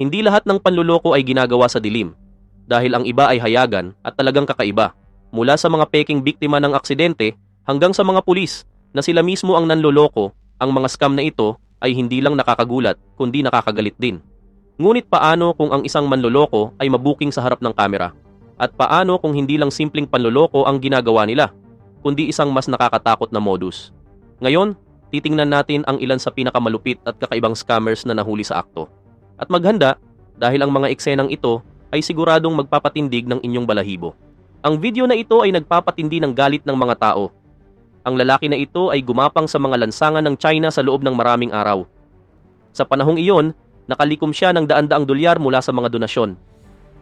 Hindi lahat ng panluloko ay ginagawa sa dilim, dahil ang iba ay hayagan at talagang kakaiba. Mula sa mga peking biktima ng aksidente hanggang sa mga pulis na sila mismo ang nanloloko, ang mga scam na ito ay hindi lang nakakagulat kundi nakakagalit din. Ngunit paano kung ang isang manloloko ay mabuking sa harap ng kamera? At paano kung hindi lang simpleng panloloko ang ginagawa nila, kundi isang mas nakakatakot na modus? Ngayon, titingnan natin ang ilan sa pinakamalupit at kakaibang scammers na nahuli sa akto. At maghanda dahil ang mga eksenang ito ay siguradong magpapatindig ng inyong balahibo. Ang video na ito ay nagpapatindi ng galit ng mga tao. Ang lalaki na ito ay gumapang sa mga lansangan ng China sa loob ng maraming araw. Sa panahong iyon, nakalikom siya ng daan-daang dolyar mula sa mga donasyon.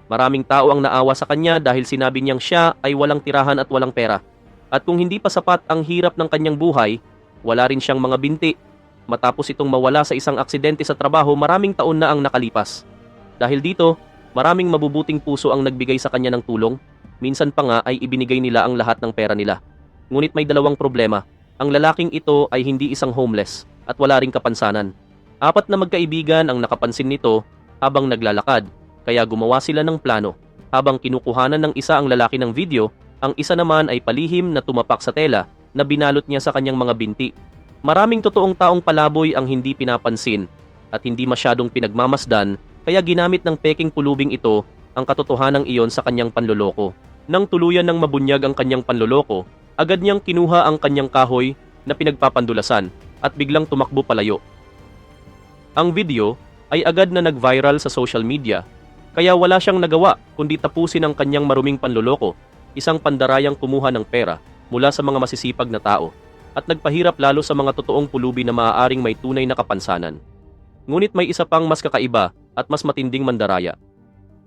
Maraming tao ang naawa sa kanya dahil sinabi niyang siya ay walang tirahan at walang pera. At kung hindi pa sapat ang hirap ng kanyang buhay, wala rin siyang mga binti. Matapos itong mawala sa isang aksidente sa trabaho, maraming taon na ang nakalipas. Dahil dito, maraming mabubuting puso ang nagbigay sa kanya ng tulong. Minsan pa nga ay ibinigay nila ang lahat ng pera nila. Ngunit may dalawang problema. Ang lalaking ito ay hindi isang homeless at wala ring kapansanan. Apat na magkaibigan ang nakapansin nito habang naglalakad, kaya gumawa sila ng plano. Habang kinukuhanan ng isa ang lalaki ng video, ang isa naman ay palihim na tumapak sa tela na binalot niya sa kanyang mga binti. Maraming totoong taong palaboy ang hindi pinapansin at hindi masyadong pinagmamasdan kaya ginamit ng peking pulubing ito ang katotohanang iyon sa kanyang panloloko. Nang tuluyan ng mabunyag ang kanyang panloloko, agad niyang kinuha ang kanyang kahoy na pinagpapandulasan at biglang tumakbo palayo. Ang video ay agad na nag-viral sa social media kaya wala siyang nagawa kundi tapusin ang kanyang maruming panloloko, isang pandarayang kumuha ng pera mula sa mga masisipag na tao at nagpahirap lalo sa mga totoong pulubi na maaaring may tunay na kapansanan. Ngunit may isa pang mas kakaiba at mas matinding mandaraya.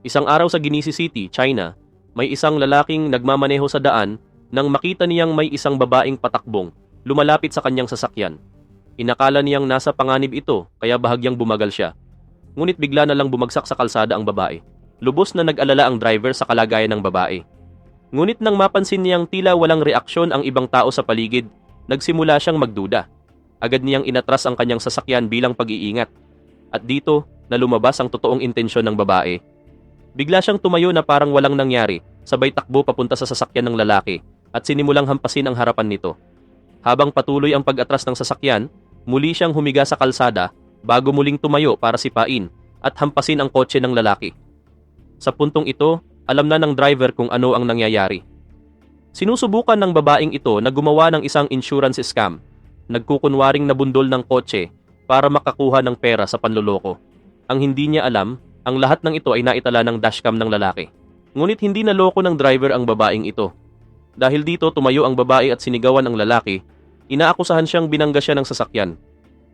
Isang araw sa Ginisi City, China, may isang lalaking nagmamaneho sa daan nang makita niyang may isang babaeng patakbong lumalapit sa kanyang sasakyan. Inakala niyang nasa panganib ito kaya bahagyang bumagal siya. Ngunit bigla na lang bumagsak sa kalsada ang babae. Lubos na nag-alala ang driver sa kalagayan ng babae. Ngunit nang mapansin niyang tila walang reaksyon ang ibang tao sa paligid, nagsimula siyang magduda. Agad niyang inatras ang kanyang sasakyan bilang pag-iingat. At dito, na lumabas ang totoong intensyon ng babae. Bigla siyang tumayo na parang walang nangyari, sabay takbo papunta sa sasakyan ng lalaki at sinimulang hampasin ang harapan nito. Habang patuloy ang pag-atras ng sasakyan, muli siyang humiga sa kalsada bago muling tumayo para sipain at hampasin ang kotse ng lalaki. Sa puntong ito, alam na ng driver kung ano ang nangyayari. Sinusubukan ng babaeng ito na gumawa ng isang insurance scam. Nagkukunwaring nabundol ng kotse para makakuha ng pera sa panloloko. Ang hindi niya alam, ang lahat ng ito ay naitala ng dashcam ng lalaki. Ngunit hindi naloko ng driver ang babaeng ito. Dahil dito tumayo ang babae at sinigawan ang lalaki, inaakusahan siyang binangga siya ng sasakyan.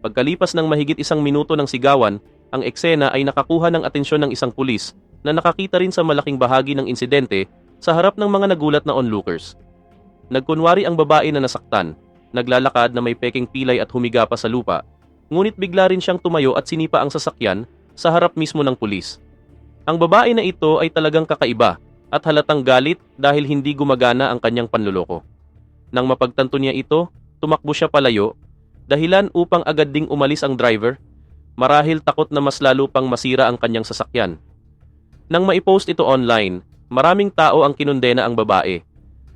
Pagkalipas ng mahigit isang minuto ng sigawan, ang eksena ay nakakuha ng atensyon ng isang pulis na nakakita rin sa malaking bahagi ng insidente sa harap ng mga nagulat na onlookers. Nagkunwari ang babae na nasaktan, naglalakad na may peking pilay at humiga pa sa lupa, ngunit bigla rin siyang tumayo at sinipa ang sasakyan sa harap mismo ng pulis. Ang babae na ito ay talagang kakaiba at halatang galit dahil hindi gumagana ang kanyang panluloko. Nang mapagtanto niya ito, tumakbo siya palayo, dahilan upang agad ding umalis ang driver, marahil takot na mas lalo pang masira ang kanyang sasakyan. Nang maipost ito online, maraming tao ang kinundena ang babae.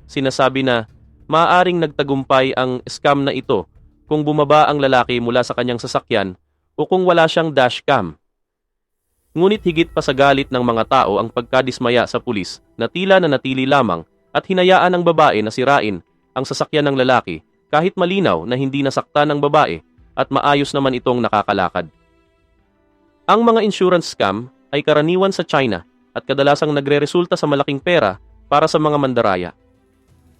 Sinasabi na, maaaring nagtagumpay ang scam na ito kung bumaba ang lalaki mula sa kanyang sasakyan o kung wala siyang dashcam. Ngunit higit pa sa galit ng mga tao ang pagkadismaya sa pulis na tila na natili lamang at hinayaan ng babae na sirain ang sasakyan ng lalaki kahit malinaw na hindi nasaktan ng babae at maayos naman itong nakakalakad. Ang mga insurance scam ay karaniwan sa China at kadalasang nagre-resulta sa malaking pera para sa mga mandaraya.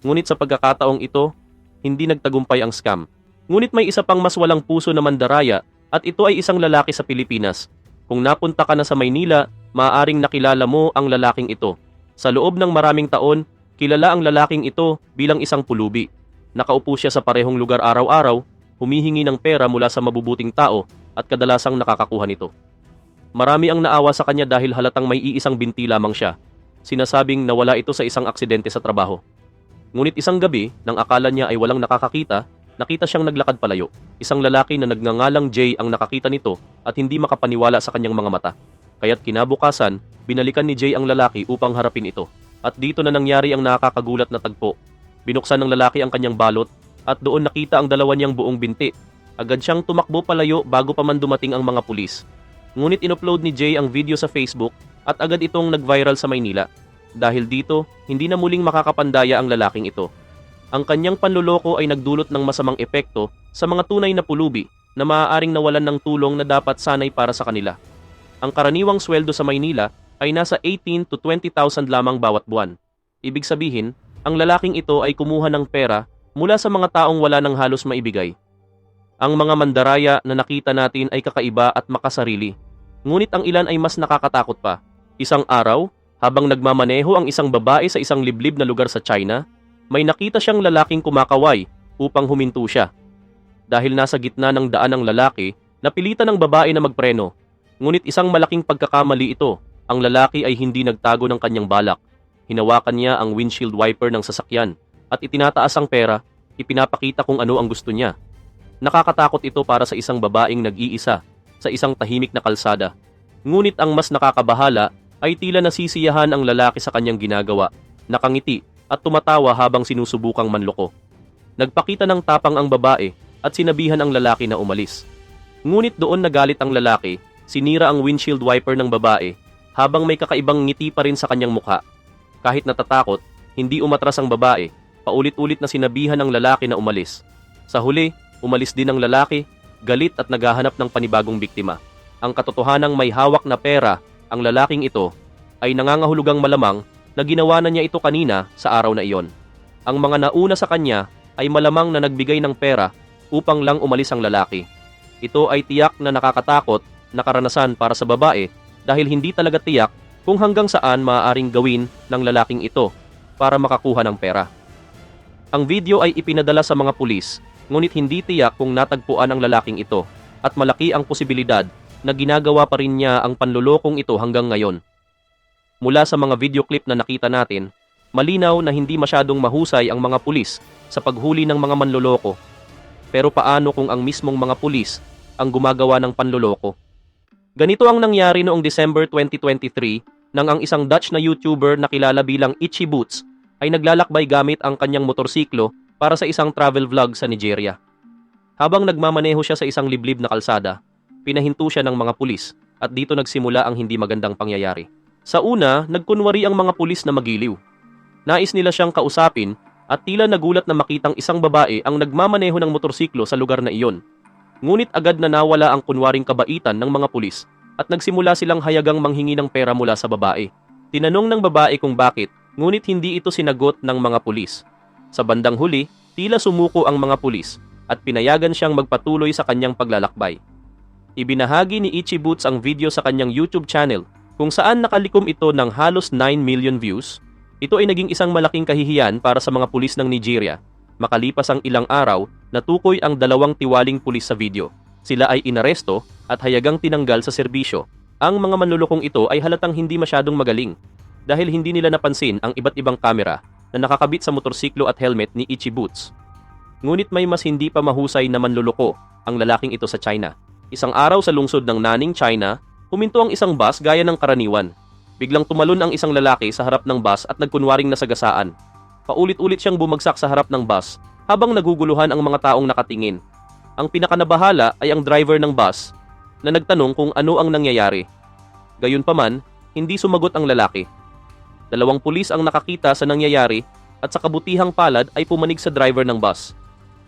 Ngunit sa pagkakataong ito, hindi nagtagumpay ang scam. Ngunit may isa pang mas walang puso na mandaraya at ito ay isang lalaki sa Pilipinas kung napunta ka na sa Maynila, maaaring nakilala mo ang lalaking ito. Sa loob ng maraming taon, kilala ang lalaking ito bilang isang pulubi. Nakaupo siya sa parehong lugar araw-araw, humihingi ng pera mula sa mabubuting tao at kadalasang nakakakuha nito. Marami ang naawa sa kanya dahil halatang may iisang binti lamang siya. Sinasabing nawala ito sa isang aksidente sa trabaho. Ngunit isang gabi, nang akala niya ay walang nakakakita, nakita siyang naglakad palayo. Isang lalaki na nagngangalang Jay ang nakakita nito at hindi makapaniwala sa kanyang mga mata. Kaya't kinabukasan, binalikan ni Jay ang lalaki upang harapin ito. At dito na nangyari ang nakakagulat na tagpo. Binuksan ng lalaki ang kanyang balot at doon nakita ang dalawa niyang buong binti. Agad siyang tumakbo palayo bago pa man dumating ang mga pulis. Ngunit inupload ni Jay ang video sa Facebook at agad itong nag-viral sa Maynila. Dahil dito, hindi na muling makakapandaya ang lalaking ito. Ang kanyang panluloko ay nagdulot ng masamang epekto sa mga tunay na pulubi na maaaring nawalan ng tulong na dapat sanay para sa kanila. Ang karaniwang sweldo sa Maynila ay nasa 18 to 20,000 lamang bawat buwan. Ibig sabihin, ang lalaking ito ay kumuha ng pera mula sa mga taong wala nang halos maibigay. Ang mga mandaraya na nakita natin ay kakaiba at makasarili. Ngunit ang ilan ay mas nakakatakot pa. Isang araw, habang nagmamaneho ang isang babae sa isang liblib na lugar sa China, may nakita siyang lalaking kumakaway upang huminto siya. Dahil nasa gitna ng daan ng lalaki, napilitan ng babae na magpreno Ngunit isang malaking pagkakamali ito. Ang lalaki ay hindi nagtago ng kanyang balak. Hinawakan niya ang windshield wiper ng sasakyan at itinataas ang pera, ipinapakita kung ano ang gusto niya. Nakakatakot ito para sa isang babaeng nag-iisa sa isang tahimik na kalsada. Ngunit ang mas nakakabahala ay tila nasisiyahan ang lalaki sa kanyang ginagawa, nakangiti at tumatawa habang sinusubukang manloko. Nagpakita ng tapang ang babae at sinabihan ang lalaki na umalis. Ngunit doon nagalit ang lalaki Sinira ang windshield wiper ng babae habang may kakaibang ngiti pa rin sa kanyang mukha. Kahit natatakot, hindi umatras ang babae, paulit-ulit na sinabihan ng lalaki na umalis. Sa huli, umalis din ang lalaki, galit at naghahanap ng panibagong biktima. Ang katotohanang may hawak na pera, ang lalaking ito, ay nangangahulugang malamang na ginawa na niya ito kanina sa araw na iyon. Ang mga nauna sa kanya ay malamang na nagbigay ng pera upang lang umalis ang lalaki. Ito ay tiyak na nakakatakot na karanasan para sa babae dahil hindi talaga tiyak kung hanggang saan maaaring gawin ng lalaking ito para makakuha ng pera. Ang video ay ipinadala sa mga pulis ngunit hindi tiyak kung natagpuan ang lalaking ito at malaki ang posibilidad na ginagawa pa rin niya ang panlulokong ito hanggang ngayon. Mula sa mga video clip na nakita natin, malinaw na hindi masyadong mahusay ang mga pulis sa paghuli ng mga manloloko. Pero paano kung ang mismong mga pulis ang gumagawa ng panloloko? Ganito ang nangyari noong December 2023 nang ang isang Dutch na YouTuber na kilala bilang Itchy Boots ay naglalakbay gamit ang kanyang motorsiklo para sa isang travel vlog sa Nigeria. Habang nagmamaneho siya sa isang liblib na kalsada, pinahinto siya ng mga pulis at dito nagsimula ang hindi magandang pangyayari. Sa una, nagkunwari ang mga pulis na magiliw. Nais nila siyang kausapin at tila nagulat na makitang isang babae ang nagmamaneho ng motorsiklo sa lugar na iyon Ngunit agad na nawala ang kunwaring kabaitan ng mga pulis at nagsimula silang hayagang manghingi ng pera mula sa babae. Tinanong ng babae kung bakit, ngunit hindi ito sinagot ng mga pulis. Sa bandang huli, tila sumuko ang mga pulis at pinayagan siyang magpatuloy sa kanyang paglalakbay. Ibinahagi ni Ichi Boots ang video sa kanyang YouTube channel kung saan nakalikom ito ng halos 9 million views. Ito ay naging isang malaking kahihiyan para sa mga pulis ng Nigeria Makalipas ang ilang araw, natukoy ang dalawang tiwaling pulis sa video. Sila ay inaresto at hayagang tinanggal sa serbisyo. Ang mga manlulukong ito ay halatang hindi masyadong magaling dahil hindi nila napansin ang iba't ibang kamera na nakakabit sa motorsiklo at helmet ni Ichi Boots. Ngunit may mas hindi pa mahusay na manluloko ang lalaking ito sa China. Isang araw sa lungsod ng Naning, China, huminto ang isang bus gaya ng karaniwan. Biglang tumalon ang isang lalaki sa harap ng bus at nagkunwaring nasagasaan Paulit-ulit siyang bumagsak sa harap ng bus habang naguguluhan ang mga taong nakatingin. Ang pinakanabahala ay ang driver ng bus na nagtanong kung ano ang nangyayari. Gayunpaman, hindi sumagot ang lalaki. Dalawang pulis ang nakakita sa nangyayari at sa kabutihang palad ay pumanig sa driver ng bus.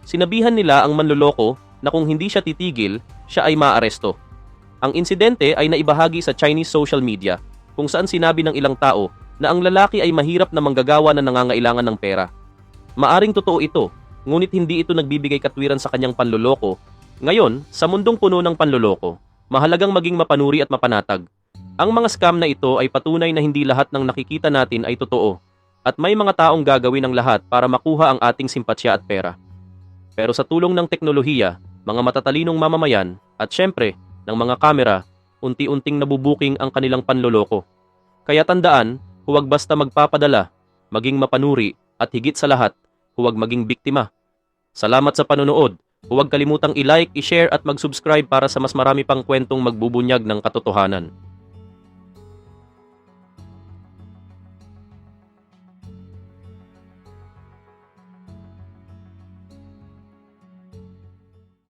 Sinabihan nila ang manloloko na kung hindi siya titigil, siya ay maaresto. Ang insidente ay naibahagi sa Chinese social media kung saan sinabi ng ilang tao na ang lalaki ay mahirap na manggagawa na nangangailangan ng pera. Maaring totoo ito, ngunit hindi ito nagbibigay katwiran sa kanyang panloloko. Ngayon, sa mundong puno ng panloloko, mahalagang maging mapanuri at mapanatag. Ang mga scam na ito ay patunay na hindi lahat ng nakikita natin ay totoo at may mga taong gagawin ng lahat para makuha ang ating simpatsya at pera. Pero sa tulong ng teknolohiya, mga matatalinong mamamayan at syempre ng mga kamera, unti-unting nabubuking ang kanilang panloloko. Kaya tandaan, Huwag basta magpapadala, maging mapanuri at higit sa lahat, huwag maging biktima. Salamat sa panonood. Huwag kalimutang i-like, i-share at mag-subscribe para sa mas marami pang kwentong magbubunyag ng katotohanan.